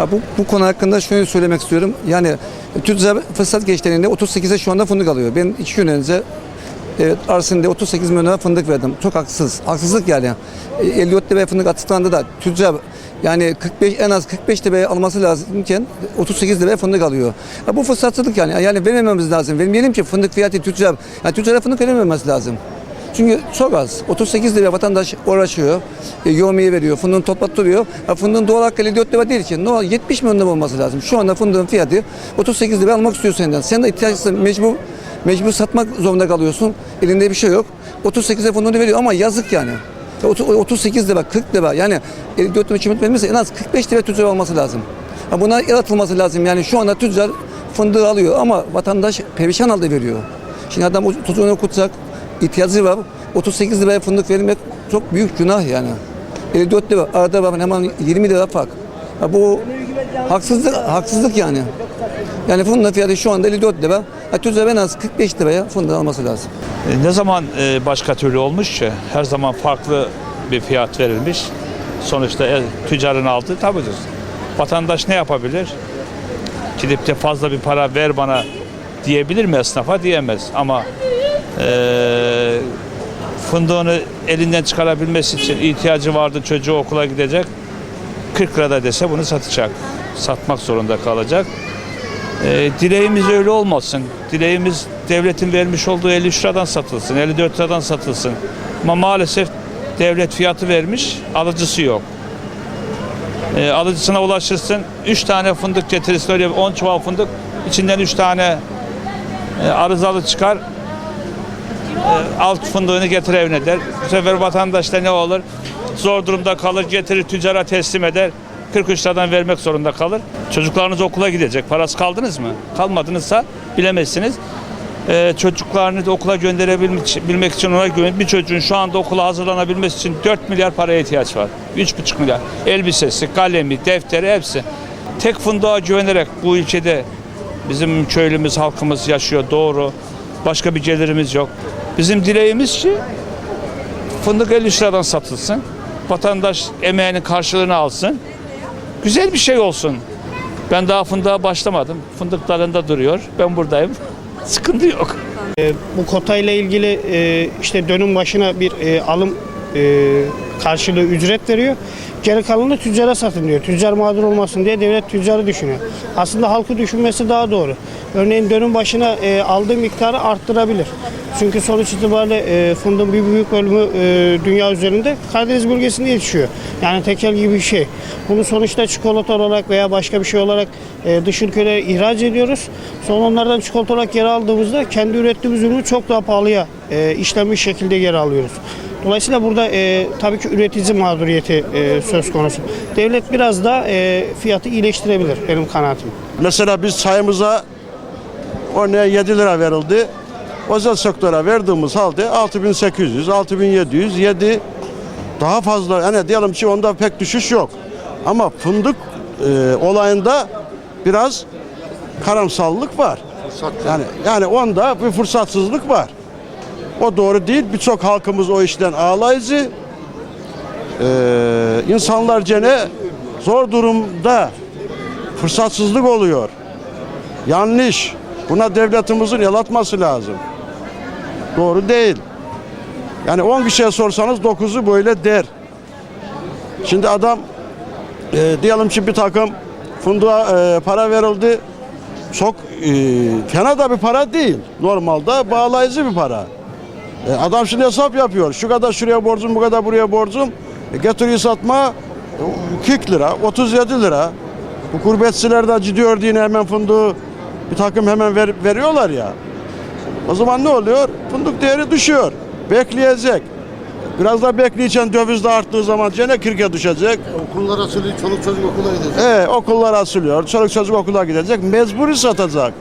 Ya bu, bu konu hakkında şunu söylemek istiyorum. Yani tüccar fırsat geçtiğinde 38'e şu anda fındık alıyor. Ben iki gün önce evet, Arsin'de 38 milyon lira fındık verdim. Çok haksız. Haksızlık yani. E, 54 liraya fındık açıklandı da tüccar yani 45 en az 45 liraya alması lazımken 38 liraya fındık alıyor. Ya bu fırsatçılık yani. Yani vermememiz lazım. Vermeyelim ki fındık fiyatı tüccar. Yani tüccara fındık verilmemesi lazım. Çünkü çok az. 38 lira vatandaş uğraşıyor. E, yoğurmayı veriyor. Fındığını toplattırıyor. Ya fındığın doğal hakkı 54 lira değil ki. No, 70 milyon lira olması lazım. Şu anda fındığın fiyatı 38 lira almak istiyor senden. Sen de ihtiyaçsın mecbur mecbur satmak zorunda kalıyorsun. Elinde bir şey yok. 38 lira fındığını veriyor ama yazık yani. Ya otu- 38 lira, 40 lira yani 54 lira hükümet vermişse en az 45 lira tüccar olması lazım. Buna el atılması lazım. Yani şu anda tüccar fındığı alıyor ama vatandaş perişan halde veriyor. Şimdi adam tutuğunu okutacak, ihtiyacı var. 38 liraya fındık vermek çok büyük günah yani. 54 lira arada bakın hemen 20 lira fark. Ya bu haksızlık haksızlık yani. Yani fındığın fiyatı şu anda 54 lira. Ya en az 45 liraya fındık alması lazım. E, Ne zaman e, başka türlü olmuş ki? Her zaman farklı bir fiyat verilmiş. Sonuçta e, tüccarın aldığı tabidir. Vatandaş ne yapabilir? Gidip de fazla bir para ver bana diyebilir mi esnafa? Diyemez. Ama e, fındığını elinden çıkarabilmesi için ihtiyacı vardı çocuğu okula gidecek. 40 lirada dese bunu satacak. Satmak zorunda kalacak. E, dileğimiz öyle olmasın. Dileğimiz devletin vermiş olduğu 53 liradan satılsın, 54 liradan satılsın. Ama maalesef devlet fiyatı vermiş, alıcısı yok. E, alıcısına ulaşırsın, 3 tane fındık getirirsin, öyle 10 çuval fındık, içinden 3 tane e, arızalı çıkar, alt fındığını getir evine der. Bu sefer vatandaş da ne olur? Zor durumda kalır, getirir tüccara teslim eder. 43 liradan vermek zorunda kalır. Çocuklarınız okula gidecek. Parası kaldınız mı? Kalmadınızsa bilemezsiniz. Ee, çocuklarını okula gönderebilmek bilmek için ona güven. Bir çocuğun şu anda okula hazırlanabilmesi için 4 milyar paraya ihtiyaç var. 3,5 milyar. Elbisesi, kalemi, defteri hepsi. Tek fındığa güvenerek bu ülkede bizim köylümüz, halkımız yaşıyor doğru. Başka bir gelirimiz yok. Bizim dileğimiz ki fındık 50 liradan satılsın. Vatandaş emeğinin karşılığını alsın. Güzel bir şey olsun. Ben daha fındığa başlamadım. Fındık dalında duruyor. Ben buradayım. Sıkıntı yok. Bu kotayla ilgili e, işte dönüm başına bir e, alım e, karşılığı ücret veriyor. Geri kalanı tüccara satın diyor. Tüccar mağdur olmasın diye devlet tüccarı düşünüyor. Aslında halkı düşünmesi daha doğru. Örneğin dönüm başına e, aldığı miktarı arttırabilir. Çünkü sonuç itibariyle e, fındığın bir büyük bölümü e, dünya üzerinde Karadeniz bölgesinde yetişiyor. Yani tekel gibi bir şey. Bunu sonuçta çikolata olarak veya başka bir şey olarak e, dış ülkelere ihraç ediyoruz. Sonra onlardan çikolata olarak geri aldığımızda kendi ürettiğimiz ürünü çok daha pahalıya e, işlenmiş şekilde geri alıyoruz. Dolayısıyla burada e, tabii ki üretici mağduriyeti e, söz konusu. Devlet biraz da e, fiyatı iyileştirebilir benim kanaatim. Mesela biz çayımıza örneğin 7 lira verildi. Özel sektöre verdiğimiz halde 6800, 6700, 7 daha fazla yani diyelim ki onda pek düşüş yok. Ama fındık e, olayında biraz karamsallık var. Yani yani onda bir fırsatsızlık var. O doğru değil. Birçok halkımız o işten ağlayıcı. Ee, insanlar gene zor durumda fırsatsızlık oluyor. Yanlış. Buna devletimizin el atması lazım. Doğru değil. Yani 10 kişiye sorsanız 9'u böyle der. Şimdi adam e, diyelim ki bir takım funduğa e, para verildi. Çok e, fena da bir para değil. Normalde bağlayıcı bir para. E, adam şimdi hesap yapıyor. Şu kadar şuraya borcum, bu kadar buraya borcum. E, getiriyor satma e, 40 lira, 37 lira. Bu gurbetçiler de gidiyor diye hemen fındığı bir takım hemen ver- veriyorlar ya. O zaman ne oluyor? Fındık değeri düşüyor. Bekleyecek. Biraz da bekleyeceğin döviz de arttığı zaman gene 40'a düşecek. Okullar açılıyor, çoluk çocuk okula gidecek. E, okullar açılıyor. Çoluk çocuk okula gidecek. Mecburi satacak.